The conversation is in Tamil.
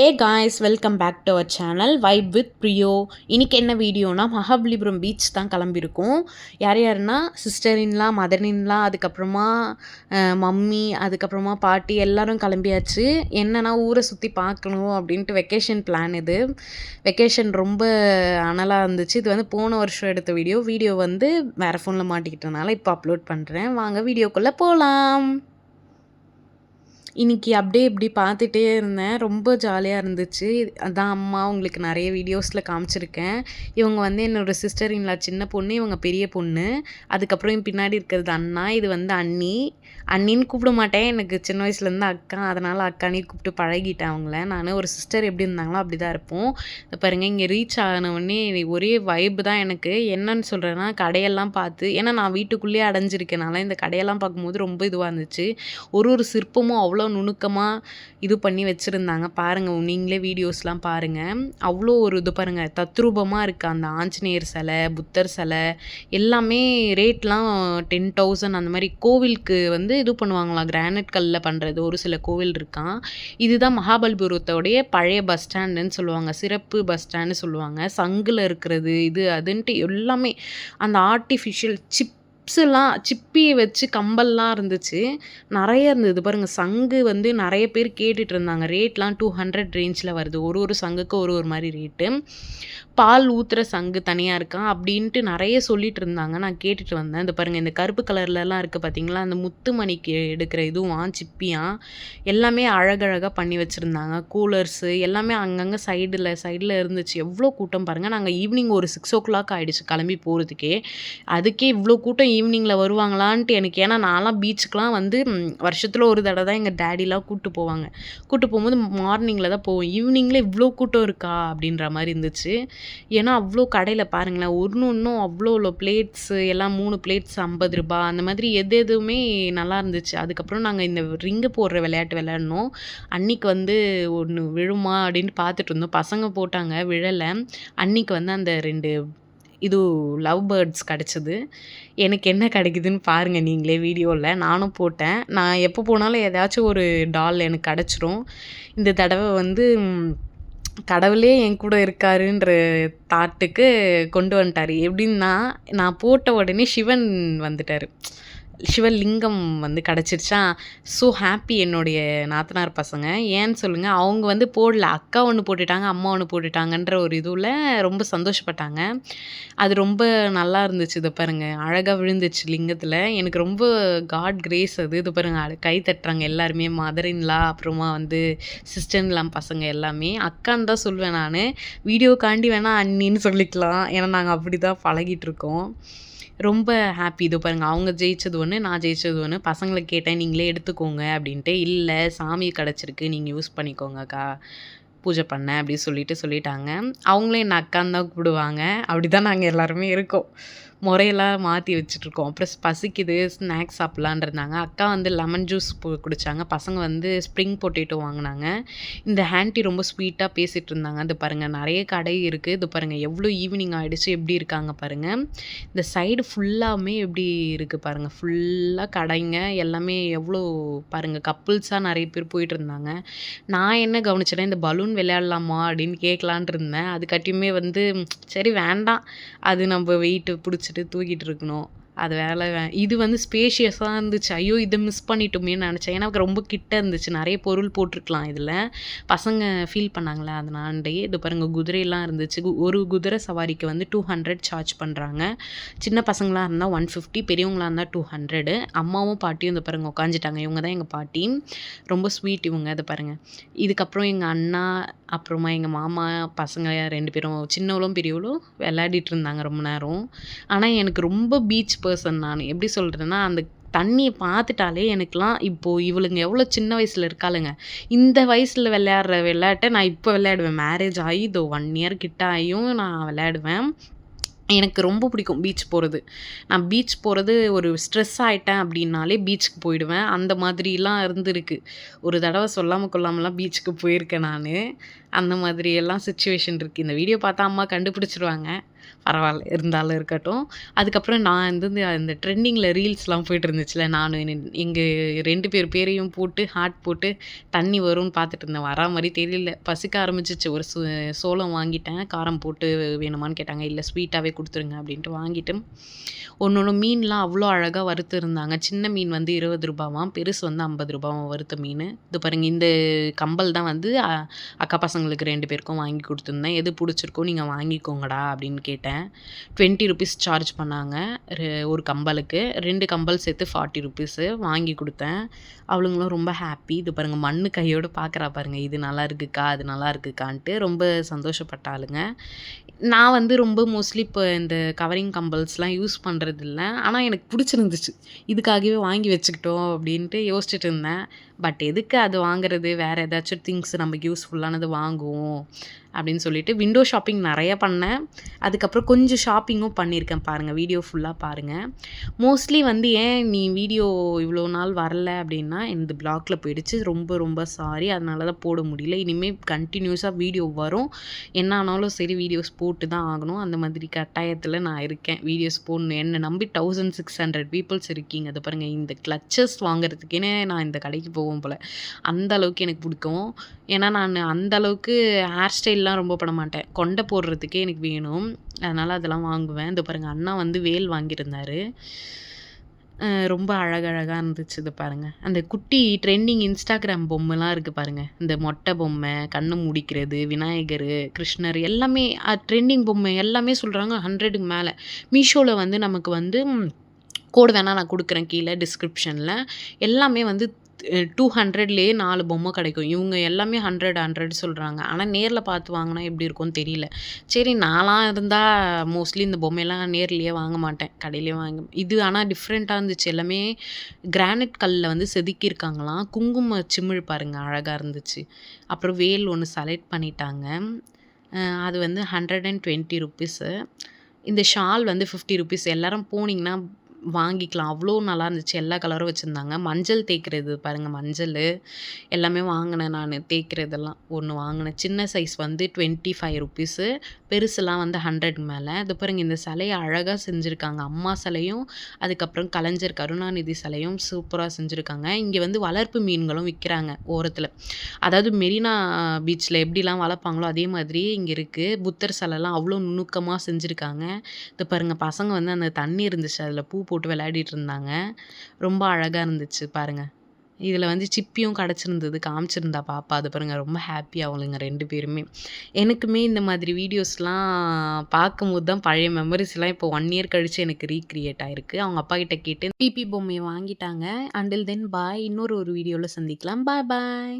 Hey guys welcome back to our channel vibe with Priyo இன்றைக்கி என்ன வீடியோனா மகாபலிபுரம் பீச் தான் கிளம்பியிருக்கோம். யார் யாருன்னா சிஸ்டரின்லாம் மதரின்லாம் அதுக்கப்புறமா மம்மி அதுக்கப்புறமா பாட்டி எல்லோரும் கிளம்பியாச்சு. என்னென்னா ஊரை சுற்றி பார்க்கணும் அப்படின்ட்டு வெக்கேஷன் பிளான் இது. வெக்கேஷன் ரொம்ப அனலாக இருந்துச்சு. இது வந்து போன வருஷம் எடுத்த வீடியோ வீடியோ வந்து வேறு ஃபோனில் மாட்டிக்கிட்டனால இப்போ அப்லோட் பண்ணுறேன் வாங்க வீடியோக்குள்ளே போகலாம் இன்றைக்கி அப்படியே இப்படி பார்த்துட்டே இருந்தேன். ரொம்ப ஜாலியாக இருந்துச்சு. அதான் அம்மா உங்களுக்கு நிறைய வீடியோஸில் காமிச்சிருக்கேன். இவங்க வந்து என்னோடய சிஸ்டர் இன்லா சின்ன பொண்ணு இவங்க பெரிய பொண்ணு. அதுக்கப்புறம் பின்னாடி இருக்கிறது அண்ணா இது வந்து அண்ணி. அண்ணின்னு கூப்பிட மாட்டேன். எனக்கு சின்ன வயசுலேருந்து அக்கா. அதனால் அக்கானே கூப்பிட்டு பழகிட்டேன் அவங்கள. நான் ஒரு சிஸ்டர் எப்படி இருந்தாங்களோ அப்படி தான் இருப்போம் பாருங்கள் இங்கே ரீச் ஆனவுடனே ஒரே வைப்பு தான் எனக்கு. என்னன்னு சொல்கிறேன்னா கடையெல்லாம் பார்த்து ஏன்னா நான் வீட்டுக்குள்ளேயே அடைஞ்சிருக்கேனால இந்த கடையெல்லாம் பார்க்கும்போது ரொம்ப இதுவாக இருந்துச்சு. ஒரு ஒரு சிற்பமும் அவ்வளோ நுணுக்கமாக இது பண்ணி வச்சுருந்தாங்க. பாருங்கள் நீங்களே வீடியோஸ்லாம் பாருங்கள் அவ்வளோ ஒரு இது பாருங்கள் தத்ரூபமாக இருக்குது அந்த ஆஞ்சநேயர் சிலை புத்தர் சிலை எல்லாமே ரேட்லாம் டென் தௌசண்ட் அந்த மாதிரி. கோவிலுக்கு வந்து இது பண்ணுவாங்களாம் கிரானைட் கல்லில் பண்ணுறது ஒரு சில கோவில் இருக்கான் இதுதான் மகாபலிபுரத்தோடைய பழைய பஸ் ஸ்டாண்டுன்னு சொல்லுவாங்க. சிறப்பு பஸ் ஸ்டாண்டு சொல்லுவாங்க. சங்கில் இருக்கிறது இது அதுன்ட்டு எல்லாமே. அந்த ஆர்டிஃபிஷியல் சிப் சிப்ஸ்லாம் சிப்பியை வச்சு கம்பல்லாம் இருந்துச்சு. நிறைய இருந்தது. பாருங்கள் சங்கு வந்து நிறைய பேர் கேட்டுட்டு இருந்தாங்க ரேட்லாம் டூ ஹண்ட்ரட் ரேஞ்சில் வருது. ஒரு ஒரு சங்குக்கு ஒரு ஒரு மாதிரி ரேட்டு. பால் ஊற்றுற சங்கு தனியாக இருக்கான் அப்படின்ட்டு நிறைய சொல்லிட்டு இருந்தாங்க நான் கேட்டுட்டு வந்தேன். இந்த பாருங்கள் இந்த கருப்பு கலர்லலாம் இருக்குது பார்த்தீங்களா அந்த முத்து மணிக்கு எடுக்கிற இதுவும் சிப்பியான் எல்லாமே அழகழகாக பண்ணி வச்சுருந்தாங்க. கூலர்ஸு எல்லாமே அங்கங்கே சைடில் சைடில் இருந்துச்சு. எவ்வளோ கூட்டம் பாருங்கள் நாங்கள் ஈவினிங் ஒரு சிக்ஸ் ஓ கிளாக் ஆகிடுச்சு கிளம்பி போகிறதுக்கே அதுக்கே இவ்வளோ கூட்டம் ஈவினிங்கில் வருவாங்களான்ட்டு எனக்கு ஏன்னா நான்லாம் பீச்சுக்கெலாம் வந்து வருஷத்தில் ஒரு தடவை தான் எங்கள் டேடிலாம் கூப்பிட்டு போவாங்க. கூப்பிட்டு போகும்போது மார்னிங்கில் தான் போவோம். ஈவினிங்கில் இவ்வளோ கூட்டம் இருக்கா? அப்படின்ற மாதிரி இருந்துச்சு. ஏன்னா அவ்வளோ கடையில் பாருங்களேன் ஒன்று ஒன்றும் அவ்வளோ உள்ள பிளேட்ஸு எல்லாம் மூணு பிளேட்ஸ் ஐம்பது ரூபா அந்த மாதிரி எது எதுவுமே நல்லா இருந்துச்சு. அதுக்கப்புறம் நாங்கள் இந்த ரிங்கு போடுற விளையாட்டு விளையாடணும் அன்னைக்கு வந்து ஒன்று விழுமா அப்படின்ட்டு பார்த்துட்டு இருந்தோம். பசங்க போட்டாங்க விழலை. அன்னைக்கு வந்து அந்த ரெண்டு இது லவ் பேர்ட்ஸ் கிடச்சிது. எனக்கு என்ன கிடைக்குதுன்னு பாருங்கள் நீங்களே வீடியோவில் நானும் போட்டேன். நான் எப்போ போனாலும் ஏதாச்சும் ஒரு டால் எனக்கு கிடச்சிரும். இந்த தடவை வந்து கடவுளே என் கூட இருக்காருன்ற தாட்டுக்கு கொண்டு வந்துட்டார். எப்படின்னா நான் போட்ட உடனே சிவன் வந்துட்டார். சிவலிங்கம் வந்து கிடச்சிருச்சா? ஸோ ஹாப்பி என்னுடைய நாத்தனார் பசங்க. ஏன்னு சொல்லுங்கள் அவங்க வந்து போடல. அக்கா ஒன்று போட்டுட்டாங்க அம்மா ஒன்று போட்டுட்டாங்கன்ற ஒரு இதுவில் ரொம்ப சந்தோஷப்பட்டாங்க. அது ரொம்ப நல்லா இருந்துச்சு. இதை பாருங்கள் அழகாக விழுந்துச்சு லிங்கத்தில். எனக்கு ரொம்ப காட் கிரேஸ் அது. இது பாருங்கள் கை தட்டுறாங்க எல்லாருமே. மதரின்லா அப்புறமா வந்து சிஸ்டர்லாம் பசங்க எல்லாமே. அக்கான்னு தான் சொல்லுவேன் நான். வீடியோக்காண்டி வேணால் அண்ணின்னு சொல்லிக்கலாம். ஏன்னா நாங்கள் அப்படி தான் பழகிட்டு இருக்கோம். ரொம்ப ஹாப்பி இது பாருங்கள் அவங்க ஜெயிச்சது ஒன்று நான் ஜெயிச்சது ஒன்று பசங்களை கேட்டேன் நீங்களே எடுத்துக்கோங்க அப்படின்ட்டு இல்லை சாமி கிடச்சிருக்கு நீங்கள் யூஸ் பண்ணிக்கோங்கக்கா. பூஜை பண்ணேன் அப்படின்னு சொல்லிட்டு சொல்லிட்டாங்க. அவங்களே என்ன அக்கான்னு தான் கூப்பிடுவாங்க. அப்படி தான் நாங்கள் எல்லாருமே இருக்கோம். முறையெல்லாம் மாற்றி வச்சுட்ருக்கோம் அப்புறம் பசிக்குது ஸ்நாக்ஸ் சாப்பிட்லான்ருந்தாங்க அக்கா வந்து லெமன் ஜூஸ் குடித்தாங்க பசங்க வந்து ஸ்ப்ரிங் பொட்டேட்டோ வாங்கினாங்க. இந்த ஹேண்டி ரொம்ப ஸ்வீட்டாக பேசிகிட்டு இருந்தாங்க அது பாருங்கள் நிறைய கடை இருக்குது இது பாருங்கள் எவ்வளோ ஈவினிங் ஆகிடுச்சு எப்படி இருக்காங்க பாருங்கள் இந்த சைடு ஃபுல்லாமே எப்படி இருக்குது பாருங்கள் ஃபுல்லாக கடைங்க எல்லாமே எவ்வளோ பாருங்கள் கப்புள்ஸாக நிறைய பேர் போயிட்டு இருந்தாங்க நான் என்ன கவனிச்சேன்னா இந்த பலூன் விளையாடலாமா அப்படின்னு கேட்கலான் இருந்தேன். அதுக்காட்டியுமே வந்து சரி வேண்டாம். அது நம்ம வெயிட்டு பிடிச்சி வச்சுட்டு தூக்கிட்டு இருக்கணும். அது வேலை இது வந்து ஸ்பேஷியஸாக இருந்துச்சு. ஐயோ இதை மிஸ் பண்ணிட்டோமேன்னு நினச்சேன். ஏன்னா ரொம்ப கிட்ட இருந்துச்சு. நிறைய பொருள் போட்டிருக்கலாம் இதில். பசங்க ஃபீல் பண்ணாங்களே அதனாண்டே இது பாருங்கள் குதிரையெல்லாம் இருந்துச்சு. ஒரு குதிரை சவாரிக்கு வந்து டூ ஹண்ட்ரட் சார்ஜ் பண்ணுறாங்க சின்ன பசங்களாக இருந்தால் ஒன் ஃபிஃப்டி பெரியவங்களாக இருந்தால் டூ ஹண்ட்ரடு அம்மாவும் பாட்டியும் இந்த பாருங்கள் உட்காந்துட்டாங்க இவங்க தான் எங்கள் பாட்டி. ரொம்ப ஸ்வீட் இவங்க அதை பாருங்கள் இதுக்கப்புறம் எங்கள் அண்ணா அப்புறமா எங்கள் மாமா பசங்க ரெண்டு பேரும் சின்னவளும் பெரியவளும் விளையாடிட்டு இருந்தாங்க ரொம்ப நேரம். ஆனால் எனக்கு ரொம்ப பீச் பர்சன் நான். எப்படி சொல்கிறேன்னா அந்த தண்ணியை பார்த்துட்டாலே எனக்குலாம் இப்போது இவளுங்க எவ்வளோ சின்ன வயசில் இருக்காளுங்க. இந்த வயசில் விளையாடுற விளையாட்டை நான் இப்போ விளையாடுவேன். மேரேஜ் ஆகி இதோ ஒன் இயர் கிட்ட ஆகியும் நான் விளையாடுவேன். எனக்கு ரொம்ப பிடிக்கும் பீச் போகிறது நான் பீச் போகிறது ஒரு ஸ்ட்ரெஸ் ஆகிட்டேன் அப்படின்னாலே பீச்சுக்கு போயிடுவேன். அந்த மாதிரிலாம் இருந்திருக்கு. ஒரு தடவை சொல்லாமல் கொள்ளாமலாம் பீச்சுக்கு போயிருக்கேன் நான். அந்த மாதிரியெல்லாம் சுச்சுவேஷன் இருக்குது இந்த வீடியோ பார்த்தா அம்மா கண்டுபிடிச்சிருவாங்க. பரவாயில்ல இருந்தாலும் இருக்கட்டும். அதுக்கப்புறம் நான் வந்து அந்த ட்ரெண்டிங்கில் ரீல்ஸ்லாம் போயிட்டு இருந்துச்சுல நான் எங்கள் ரெண்டு பேர் பேரையும் போட்டு ஹார்ட் போட்டு தண்ணி வரும்னு பார்த்துட்டு இருந்தேன் வரா மாதிரி தெரியல. பசிக்க ஆரம்பிச்சிச்சு. ஒரு சோளம் வாங்கிட்டேன். காரம் போட்டு வேணுமான்னு கேட்டாங்க. இல்லை ஸ்வீட்டாகவே கொடுத்துருங்க அப்படின்ட்டு வாங்கிட்டு. ஒன்று ஒன்று மீன்லாம் அவ்வளோ அழகாக வறுத்து இருந்தாங்க சின்ன மீன் வந்து இருபது ரூபாவாம் பெருசு வந்து ஐம்பது ரூபாவும் வறுத்த மீன். இது பாருங்கள் இந்த கம்பல் தான் வந்து அக்கா பசங்களுக்கு ரெண்டு பேருக்கும் வாங்கி கொடுத்துருந்தேன். எது பிடிச்சிருக்கோ நீங்கள் வாங்கிக்கோங்கடா அப்படின்னு கேட்டேன். டுவெண்ட்டி ருபீஸ் சார்ஜ் பண்ணாங்க. ஒரு கம்பலுக்கு. ரெண்டு கம்பல் சேர்த்து ஃபார்ட்டி ருபீஸு வாங்கி கொடுத்தேன். அவளுங்களும் ரொம்ப ஹாப்பி இது பாருங்கள் மண் கையோடு பார்க்குறா பாருங்கள் இது நல்லா இருக்குக்கா அது நல்லா இருக்குக்கான்ட்டு ரொம்ப சந்தோஷப்பட்டாளுங்க. நான் வந்து ரொம்ப மோஸ்ட்லி இப்போ இந்த கவரிங் கம்பல்ஸ்லாம் யூஸ் பண்ணுறதில்ல ஆனால் எனக்கு பிடிச்சிருந்துச்சு. இதுக்காகவே வாங்கி வச்சுக்கிட்டோம் அப்படின்ட்டு யோசிச்சுட்டு இருந்தேன். பட் எதுக்கு அது வாங்குறது? வேறு ஏதாச்சும் திங்ஸ் நம்ம யூஸ்ஃபுல்லானது வாங்குவோம் அப்படின்னு சொல்லிட்டு விண்டோ ஷாப்பிங் நிறைய பண்ணேன். அதுக்கப்புறம் கொஞ்சம் ஷாப்பிங்கும் பண்ணியிருக்கேன் பாருங்கள் வீடியோ ஃபுல்லாக பாருங்கள் மோஸ்ட்லி வந்து ஏன் நீ வீடியோ இவ்வளோ நாள் வரல அப்படின்னா இந்த பிளாக்ல போயிடுச்சு. ரொம்ப ரொம்ப சாரி அதனால தான் போட முடியல. இனிமேல் கண்டினியூஸாக வீடியோ வரும். என்ன ஆனாலும் சரி வீடியோஸ் போட்டு தான் ஆகணும். அந்த மாதிரி கட்டாயத்தில் நான் இருக்கேன். வீடியோஸ் போடணும். என்னை நம்பி தௌசண்ட் சிக்ஸ் ஹண்ட்ரட் பீப்புள்ஸ் இருக்கீங்க. அதை பாருங்கள் இந்த கிளச்சஸ் வாங்குறதுக்கேனே நான் இந்த கடைக்கு போவோம் போல். அந்த அளவுக்கு எனக்கு பிடிக்கும். ஏன்னா நான் அந்த அளவுக்கு ஹேர் ஸ்டைல்லாம் ரொம்ப பண்ண மாட்டேன். கொண்டை போடுறதுக்கே எனக்கு வேணும். அதனால் அதெல்லாம் வாங்குவேன். இந்த பாருங்கள் அண்ணா வந்து வேல் வாங்கியிருந்தாரு. ரொம்ப அழகழகாக இருந்துச்சு. இது பாருங்கள் அந்த குட்டி ட்ரெண்டிங் இன்ஸ்டாகிராம் பொம்மைலாம் இருக்குது பாருங்கள் இந்த மொட்டை பொம்மை கண்ணு முடிக்கிறது விநாயகர் கிருஷ்ணர் எல்லாமே ட்ரெண்டிங் பொம்மை எல்லாமே சொல்கிறாங்க ஹண்ட்ரடுக்கு மேலே. மீஷோவில் வந்து நமக்கு வந்து கோடு வேணால் நான் கொடுக்குறேன் கீழே டிஸ்கிரிப்ஷனில் எல்லாமே வந்து டூ ஹண்ட்ரட்லேயே நாலு பொம்மை கிடைக்கும். இவங்க எல்லாமே ஹண்ட்ரட் ஹண்ட்ரட் சொல்கிறாங்க ஆனால் நேரில் பார்த்து வாங்கினா எப்படி இருக்கும்னு தெரியல. சரி நான்லாம் இருந்தால் மோஸ்ட்லி இந்த பொம்மையெல்லாம் நேர்லேயே வாங்க மாட்டேன். கடையிலேயே வாங்க. இது ஆனால் டிஃப்ரெண்ட்டாக இருந்துச்சு. எல்லாமே கிரானைட் கல்லில் வந்து செதுக்கியிருக்காங்களாம். குங்கும சிமிழ் பாருங்கள் அழகாக இருந்துச்சு. அப்புறம் வேல் ஒன்று செலக்ட் பண்ணிட்டாங்க. அது வந்து ஹண்ட்ரட் அண்ட் டுவெண்ட்டி ருப்பீஸு இந்த ஷால் வந்து ஃபிஃப்டி ருபீஸ் எல்லோரும் போனீங்கன்னா வாங்கிக்கலாம். அவ்வளோ நல்லா இருந்துச்சு எல்லா கலரும் வச்சுருந்தாங்க. மஞ்சள் தேய்க்கிறது பாருங்கள் மஞ்சள். எல்லாமே வாங்கினேன் நான் தேய்க்கிறதெல்லாம். ஒன்று வாங்கினேன். சின்ன சைஸ் வந்து டுவெண்ட்டி ஃபைவ் ருப்பீஸு பெருசுலாம் வந்து ஹண்ட்ரட் மேலே. அது பாருங்கள் இந்த சிலையை அழகாக செஞ்சுருக்காங்க. அம்மா சிலையும் அதுக்கப்புறம் கலைஞர் கருணாநிதி சிலையும் சூப்பராக செஞ்சுருக்காங்க. இங்கே வந்து வளர்ப்பு மீன்களும் விற்கிறாங்க ஓரத்தில். அதாவது மெரினா பீச்சில் எப்படிலாம் வளர்ப்பாங்களோ அதே மாதிரி இங்கே இருக்குது புத்தர் சிலைலாம் அவ்வளோ நுணுக்கமாக செஞ்சுருக்காங்க. இது பாருங்கள் பசங்க வந்து அந்த தண்ணி இருந்துச்சு. அதில் பூ போட்டு விளையாடிட்டு இருந்தாங்க ரொம்ப அழகாக இருந்துச்சு பாருங்கள் இதில் வந்து சிப்பியும் கிடச்சிருந்தது காமிச்சிருந்தா பாப்பா. அது பாருங்கள் ரொம்ப ஹாப்பி அவளுங்க ரெண்டு பேருமே. எனக்குமே இந்த மாதிரி வீடியோஸ்லாம் பார்க்கும்போது தான் பழைய மெமரிஸ்லாம் இப்போ ஒன் இயர் கழித்து எனக்கு ரீக்ரியேட் ஆகிருக்கு அவங்க அப்பா கிட்ட கேட்டு பிபி பொம்மையை வாங்கிட்டாங்க. அண்டில் தென் பாய் இன்னொரு ஒரு வீடியோவில் சந்திக்கலாம். பாய் பாய்